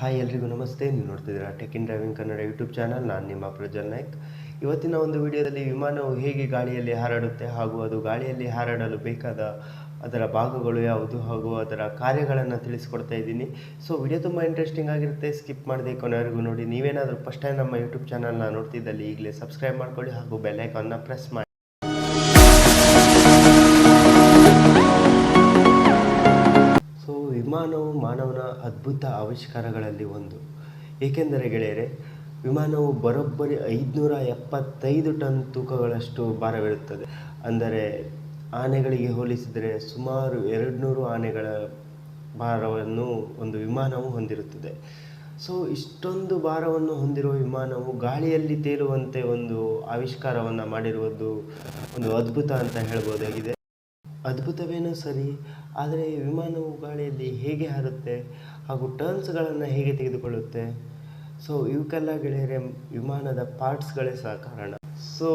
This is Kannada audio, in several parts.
ಹಾಯ್ ಎಲ್ರಿಗೂ ನಮಸ್ತೆ. ನೀವು ನೋಡ್ತಿದ್ದೀರಾ tech in driving Kannada YouTube channel ನಾನು ನಿಮ್ಮ ಪ್ರಜ್ವಲ್ ನಾಯ್ಕ್. ಇವತ್ತಿನ ಒಂದು ವಿಡಿಯೋದಲ್ಲಿ ವಿಮಾನವು ಹೇಗೆ ಗಾಳಿಯಲ್ಲಿ ಹಾರಾಡುತ್ತೆ ಹಾಗೂ ಅದು ಗಾಳಿಯಲ್ಲಿ ಹಾರಾಡಲು ಬೇಕಾದ ಅದರ ಭಾಗಗಳು ಯಾವುದು ಹಾಗೂ ಅದರ ಕಾರ್ಯಗಳನ್ನು ತಿಳಿಸ್ಕೊಡ್ತಾ ಇದ್ದೀನಿ. ಸೊ ವಿಡಿಯೋ ತುಂಬ ಇಂಟ್ರೆಸ್ಟಿಂಗ್ ಆಗಿರುತ್ತೆ. ಸ್ಕಿಪ್ ಮಾಡದೆ ಕೊನೆವರೆಗೂ ನೋಡಿ, ನೀವೇನಾದರೂ ಫಸ್ಟ್ ಟೈಮ್ ನಮ್ಮ ಯೂಟ್ಯೂಬ್ ಚಾನಲ್ನ ನೋಡ್ತಿದ್ದಲ್ಲಿ ಈಗಲೇ ಸಬ್ಸ್ಕ್ರೈಬ್ ಮಾಡ್ಕೊಳ್ಳಿ ಹಾಗೂ ಬೆಲ್ಲೈಕಾನ್ನ ಪ್ರೆಸ್ ಮಾಡಿ. ಅದ್ಭುತ ಆವಿಷ್ಕಾರಗಳಲ್ಲಿ ಒಂದು. ಏಕೆಂದರೆ ಗೆಳೆಯರೆ, ವಿಮಾನವು ಬರೋಬ್ಬರಿ ಐದುನೂರ ಎಪ್ಪತ್ತೈದು ಟನ್ ತೂಕಗಳಷ್ಟು ಭಾರವಿರುತ್ತದೆ. ಅಂದರೆ ಆನೆಗಳಿಗೆ ಹೋಲಿಸಿದರೆ ಸುಮಾರು ಎರಡು ನೂರು ಆನೆಗಳ ಭಾರವನ್ನು, ಒಂದು ವಿಮಾನವು ಹೊಂದಿರುತ್ತದೆ. ಸೊ, ಇಷ್ಟೊಂದು ಭಾರವನ್ನು ಹೊಂದಿರುವ ವಿಮಾನವು ಗಾಳಿಯಲ್ಲಿ ತೇಲುವಂತೆ ಒಂದು ಆವಿಷ್ಕಾರವನ್ನು ಮಾಡಿರುವುದು ಒಂದು ಅದ್ಭುತ ಅಂತ ಹೇಳ್ಬೋದಾಗಿದೆ. ಅದ್ಭುತವೇನೋ ಸರಿ, ಆದರೆ ವಿಮಾನವು ಗಾಳಿಯಲ್ಲಿ ಹೇಗೆ ಹಾರುತ್ತೆ ಹಾಗೂ ಟರ್ನ್ಸ್ಗಳನ್ನು ಹೇಗೆ ತೆಗೆದುಕೊಳ್ಳುತ್ತೆ? ಸೊ ಇವಕ್ಕೆಲ್ಲ ಗೆಳೆಯರೆ, ವಿಮಾನದ ಪಾರ್ಟ್ಸ್ಗಳೇ ಸಹ ಕಾರಣ. ಸೊ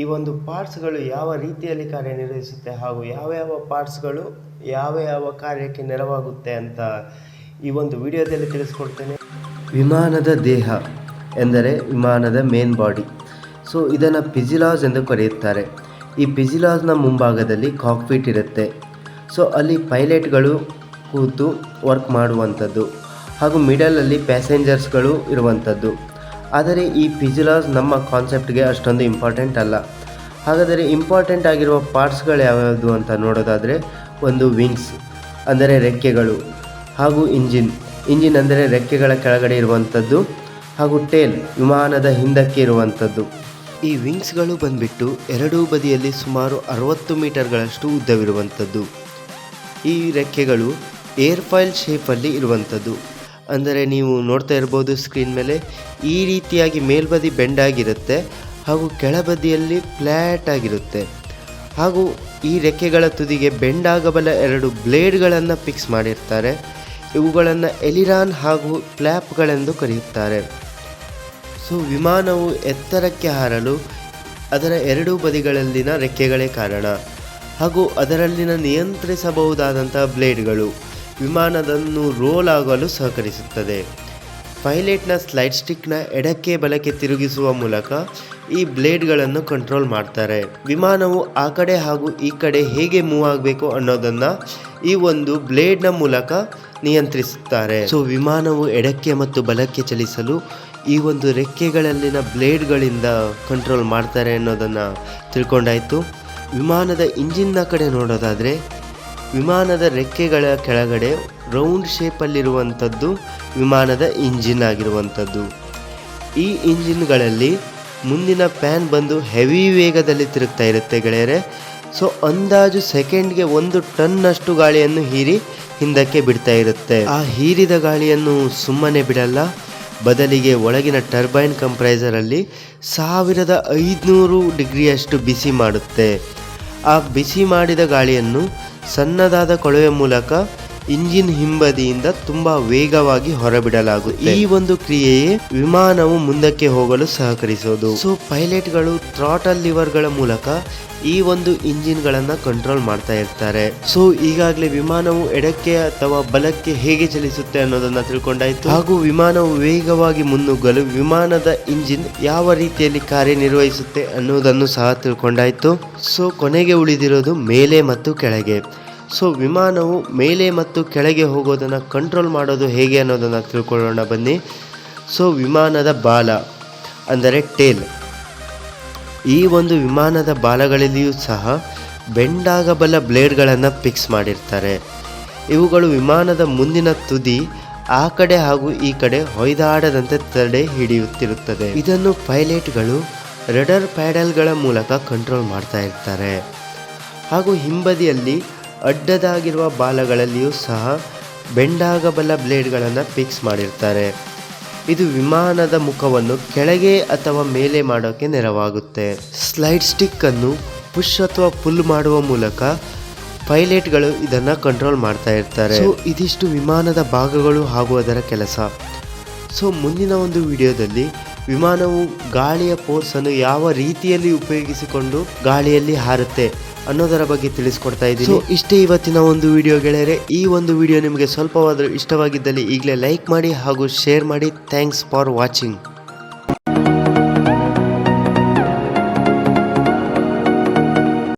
ಈ ಒಂದು ಪಾರ್ಟ್ಸ್ಗಳು ಯಾವ ರೀತಿಯಲ್ಲಿ ಕಾರ್ಯನಿರ್ವಹಿಸುತ್ತೆ ಹಾಗೂ ಯಾವ ಯಾವ ಪಾರ್ಟ್ಸ್ಗಳು ಯಾವ ಯಾವ ಕಾರ್ಯಕ್ಕೆ ನೆರವಾಗುತ್ತೆ ಅಂತ ಈ ಒಂದು ವಿಡಿಯೋದಲ್ಲಿ ತಿಳಿಸ್ಕೊಡ್ತೇನೆ. ವಿಮಾನದ ದೇಹ ಎಂದರೆ ವಿಮಾನದ ಮೇನ್ ಬಾಡಿ ಸೊ ಇದನ್ನು ಪಿಜಿಲಾಸ್ ಎಂದು ಕರೆಯುತ್ತಾರೆ. ಈ ಪಿಜಿಲಾಸ್ನ ಮುಂಭಾಗದಲ್ಲಿ ಕಾಕ್ಪಿಟ್ ಇರುತ್ತೆ. ಸೊ, ಅಲ್ಲಿ ಪೈಲಟ್ಗಳು ಕೂತು ವರ್ಕ್ ಮಾಡುವಂಥದ್ದು ಹಾಗೂ ಮಿಡಲಲ್ಲಿ ಪ್ಯಾಸೆಂಜರ್ಸ್ಗಳು ಇರುವಂಥದ್ದು. ಆದರೆ ಈ ಪಿಜಿಲಾಸ್ ನಮ್ಮ ಕಾನ್ಸೆಪ್ಟ್ಗೆ ಅಷ್ಟೊಂದು ಇಂಪಾರ್ಟೆಂಟ್ ಅಲ್ಲ. ಹಾಗಾದರೆ ಇಂಪಾರ್ಟೆಂಟ್ ಆಗಿರುವ ಪಾರ್ಟ್ಸ್ಗಳು ಯಾವ್ಯಾವುದು ಅಂತ ನೋಡೋದಾದರೆ ಒಂದು ವಿಂಗ್ಸ್, ಅಂದರೆ ರೆಕ್ಕೆಗಳು ಹಾಗೂ ಇಂಜಿನ್. ಇಂಜಿನ್ ಅಂದರೆ ರೆಕ್ಕೆಗಳ ಕೆಳಗಡೆ ಇರುವಂಥದ್ದು ಹಾಗೂ ಟೇಲ್ ವಿಮಾನದ ಹಿಂದಕ್ಕೆ ಇರುವಂಥದ್ದು. ಈ ವಿಂಗ್ಸ್ಗಳು ಬಂದ್ಬಿಟ್ಟು ಎರಡೂ ಬದಿಯಲ್ಲಿ ಸುಮಾರು ಅರವತ್ತು ಮೀಟರ್ಗಳಷ್ಟು ಉದ್ದವಿರುವಂಥದ್ದು. ಈ ರೆಕ್ಕೆಗಳು ಏರ್ ಫೈಲ್ ಶೇಪಲ್ಲಿ ಇರುವಂಥದ್ದು. ಅಂದರೆ ನೀವು ನೋಡ್ತಾ ಇರ್ಬೋದು ಸ್ಕ್ರೀನ್ ಮೇಲೆ, ಈ ರೀತಿಯಾಗಿ ಮೇಲ್ಬದಿ ಬೆಂಡ್ ಆಗಿರುತ್ತೆ ಹಾಗೂ ಕೆಳಬದಿಯಲ್ಲಿ ಫ್ಲ್ಯಾಟ್ ಆಗಿರುತ್ತೆ. ಹಾಗೂ ಈ ರೆಕ್ಕೆಗಳ ತುದಿಗೆ ಬೆಂಡ್ ಆಗಬಲ್ಲ ಎರಡು ಬ್ಲೇಡ್ಗಳನ್ನು ಫಿಕ್ಸ್ ಮಾಡಿರ್ತಾರೆ. ಇವುಗಳನ್ನು ಎಲಿರಾನ್ ಹಾಗೂ ಫ್ಲ್ಯಾಪ್ಗಳೆಂದು ಕರೆಯುತ್ತಾರೆ. ಸೊ ವಿಮಾನವು ಎತ್ತರಕ್ಕೆ ಹಾರಲು ಅದರ ಎರಡೂ ಬದಿಗಳಲ್ಲಿನ ರೆಕ್ಕೆಗಳೇ ಕಾರಣ. ಹಾಗೂ ಅದರಲ್ಲಿನ ನಿಯಂತ್ರಿಸಬಹುದಾದಂತಹ ಬ್ಲೇಡ್ಗಳು ವಿಮಾನದನ್ನು ರೋಲ್ ಆಗಲು ಸಹಕರಿಸುತ್ತದೆ. ಪೈಲಟ್ನ ಸ್ಲೈಡ್ ಸ್ಟಿಕ್ನ ಎಡಕ್ಕೆ ಬಲಕ್ಕೆ ತಿರುಗಿಸುವ ಮೂಲಕ ಈ ಬ್ಲೇಡ್ಗಳನ್ನು ಕಂಟ್ರೋಲ್ ಮಾಡ್ತಾರೆ. ವಿಮಾನವು ಆ ಕಡೆ ಹಾಗೂ ಈ ಕಡೆ ಹೇಗೆ ಮೂವ್ ಆಗಬೇಕು ಅನ್ನೋದನ್ನು ಈ ಒಂದು ಬ್ಲೇಡ್ನ ಮೂಲಕ ನಿಯಂತ್ರಿಸುತ್ತಾರೆ. ಸೊ ವಿಮಾನವು ಎಡಕ್ಕೆ ಮತ್ತು ಬಲಕ್ಕೆ ಚಲಿಸಲು ಈ ಒಂದು ರೆಕ್ಕೆಗಳಲ್ಲಿನ ಬ್ಲೇಡ್ಗಳಿಂದ ಕಂಟ್ರೋಲ್ ಮಾಡ್ತಾರೆ ಅನ್ನೋದನ್ನು ತಿಳ್ಕೊಂಡಾಯಿತು. ವಿಮಾನದ ಇಂಜಿನ್ನ ಕಡೆ ನೋಡೋದಾದರೆ, ವಿಮಾನದ ರೆಕ್ಕೆಗಳ ಕೆಳಗಡೆ ರೌಂಡ್ ಶೇಪಲ್ಲಿರುವಂಥದ್ದು ವಿಮಾನದ ಇಂಜಿನ್ ಆಗಿರುವಂಥದ್ದು. ಈ ಇಂಜಿನ್ಗಳಲ್ಲಿ ಮುಂದಿನ ಪ್ಯಾನ್ ಬಂದು ಹೆವಿ ವೇಗದಲ್ಲಿ ತಿರುಗ್ತಾ ಇರುತ್ತೆ ಗೆಳೆಯರೆ. ಸೊ ಅಂದಾಜು ಸೆಕೆಂಡ್ಗೆ ಒಂದು ಟನ್ನಷ್ಟು ಗಾಳಿಯನ್ನು ಹೀರಿ ಹಿಂದಕ್ಕೆ ಬಿಡ್ತಾ ಇರುತ್ತೆ. ಆ ಹೀರಿದ ಗಾಳಿಯನ್ನು ಸುಮ್ಮನೆ ಬಿಡಲ್ಲ. ಬದಲಿಗೆ ಒಳಗಿನ ಟರ್ಬೈನ್ ಕಂಪ್ರೈಸರಲ್ಲಿ ಸಾವಿರದ ಐದುನೂರು ಡಿಗ್ರಿಯಷ್ಟು ಬಿಸಿ ಮಾಡುತ್ತೆ. ಆ ಬಿಸಿ ಮಾಡಿದ ಗಾಳಿಯನ್ನು ಸಣ್ಣದಾದ ಕೊಳವೆ ಮೂಲಕ ಇಂಜಿನ್ ಹಿಂಬದಿಯಿಂದ ತುಂಬಾ ವೇಗವಾಗಿ ಹೊರಬಿಡಲಾಗುತ್ತೆ. ಈ ಒಂದು ಕ್ರಿಯೆಯೇ ವಿಮಾನವು ಮುಂದಕ್ಕೆ ಹೋಗಲು ಸಹಕರಿಸೋದು ಸೊ ಪೈಲಟ್ಗಳು ಥ್ರಾಟಲ್ ಲಿವರ್ಗಳ ಮೂಲಕ ಈ ಒಂದು ಇಂಜಿನ್ ಗಳನ್ನ ಕಂಟ್ರೋಲ್ ಮಾಡ್ತಾ ಇರ್ತಾರೆ. ಸೊ ಈಗಾಗಲೇ ವಿಮಾನವು ಎಡಕ್ಕೆ ಅಥವಾ ಬಲಕ್ಕೆ ಹೇಗೆ ಚಲಿಸುತ್ತೆ ಅನ್ನೋದನ್ನ ತಿಳ್ಕೊಂಡಾಯ್ತು. ಹಾಗೂ ವಿಮಾನವು ವೇಗವಾಗಿ ಮುನ್ನುಗ್ಗಲು ವಿಮಾನದ ಇಂಜಿನ್ ಯಾವ ರೀತಿಯಲ್ಲಿ ಕಾರ್ಯನಿರ್ವಹಿಸುತ್ತೆ ಅನ್ನೋದನ್ನು ಸಹ ತಿಳ್ಕೊಂಡಾಯ್ತು. ಸೊ ಕೊನೆಗೆ ಉಳಿದಿರೋದು ಮೇಲೆ ಮತ್ತು ಕೆಳಗೆ. ಸೊ ವಿಮಾನವು ಮೇಲೆ ಮತ್ತು ಕೆಳಗೆ ಹೋಗೋದನ್ನು ಕಂಟ್ರೋಲ್ ಮಾಡೋದು ಹೇಗೆ ಅನ್ನೋದನ್ನು ತಿಳ್ಕೊಳ್ಳೋಣ ಬನ್ನಿ. ಸೊ ವಿಮಾನದ ಬಾಲ, ಅಂದರೆ ಟೇಲ್ ಈ ಒಂದು ವಿಮಾನದ ಬಾಲಗಳಲ್ಲಿಯೂ ಸಹ ಬೆಂಡಾಗಬಲ್ಲ ಬ್ಲೇಡ್ಗಳನ್ನು ಫಿಕ್ಸ್ ಮಾಡಿರ್ತಾರೆ. ಇವುಗಳು ವಿಮಾನದ ಮುಂದಿನ ತುದಿ ಆ ಕಡೆ ಹಾಗೂ ಈ ಕಡೆ ಹೊಯ್ದಾಡದಂತೆ ತಡೆ ಹಿಡಿಯುತ್ತಿರುತ್ತದೆ. ಇದನ್ನು ಪೈಲಟ್ಗಳು ರೆಡರ್ ಪ್ಯಾಡಲ್ಗಳ ಮೂಲಕ ಕಂಟ್ರೋಲ್ ಮಾಡ್ತಾ ಇರ್ತಾರೆ. ಹಾಗೂ ಹಿಂಬದಿಯಲ್ಲಿ ಅಡ್ಡದಾಗಿರುವ ಬಾಲಗಳಲ್ಲಿಯೂ ಸಹ ಬೆಂಡಾಗಬಲ್ಲ ಬ್ಲೇಡ್ಗಳನ್ನು ಫಿಕ್ಸ್ ಮಾಡಿರ್ತಾರೆ. ಇದು ವಿಮಾನದ ಮುಖವನ್ನು ಕೆಳಗೆ ಅಥವಾ ಮೇಲೆ ಮಾಡೋಕ್ಕೆ ನೆರವಾಗುತ್ತೆ. ಸ್ಲೈಡ್ ಸ್ಟಿಕ್ಕನ್ನು ಪುಷ್ ಅಥವಾ ಪುಲ್ ಮಾಡುವ ಮೂಲಕ ಪೈಲಟ್ಗಳು ಇದನ್ನು ಕಂಟ್ರೋಲ್ ಮಾಡ್ತಾ ಇರ್ತಾರೆ. ಸೊ ಇದಿಷ್ಟು ವಿಮಾನದ ಭಾಗಗಳು ಹಾಗೂ ಅದರ ಕೆಲಸ. ಸೊ ಮುಂದಿನ ಒಂದು ವಿಡಿಯೋದಲ್ಲಿ ವಿಮಾನವು ಗಾಳಿಯ ಫೋರ್ಸ್ ಅನ್ನು ಯಾವ ರೀತಿಯಲ್ಲಿ ಉಪಯೋಗಿಸಿಕೊಂಡು ಗಾಳಿಯಲ್ಲಿ ಹಾರುತ್ತೆ ಅನ್ನೋದರ ಬಗ್ಗೆ ತಿಳಿಸ್ಕೊಡ್ತಾ ಇದ್ದೀನಿ. ಸೊ ಇಷ್ಟೇ ಇವತ್ತಿನ ಒಂದು ವಿಡಿಯೋ ಗೆಳೆಯರೆ, ಈ ಒಂದು ವಿಡಿಯೋ ನಿಮಗೆ ಸ್ವಲ್ಪವಾದರೂ ಇಷ್ಟವಾಗಿದ್ದಲ್ಲಿ ಈಗಲೇ ಲೈಕ್ ಮಾಡಿ ಹಾಗೂ ಶೇರ್ ಮಾಡಿ. Thanks for watching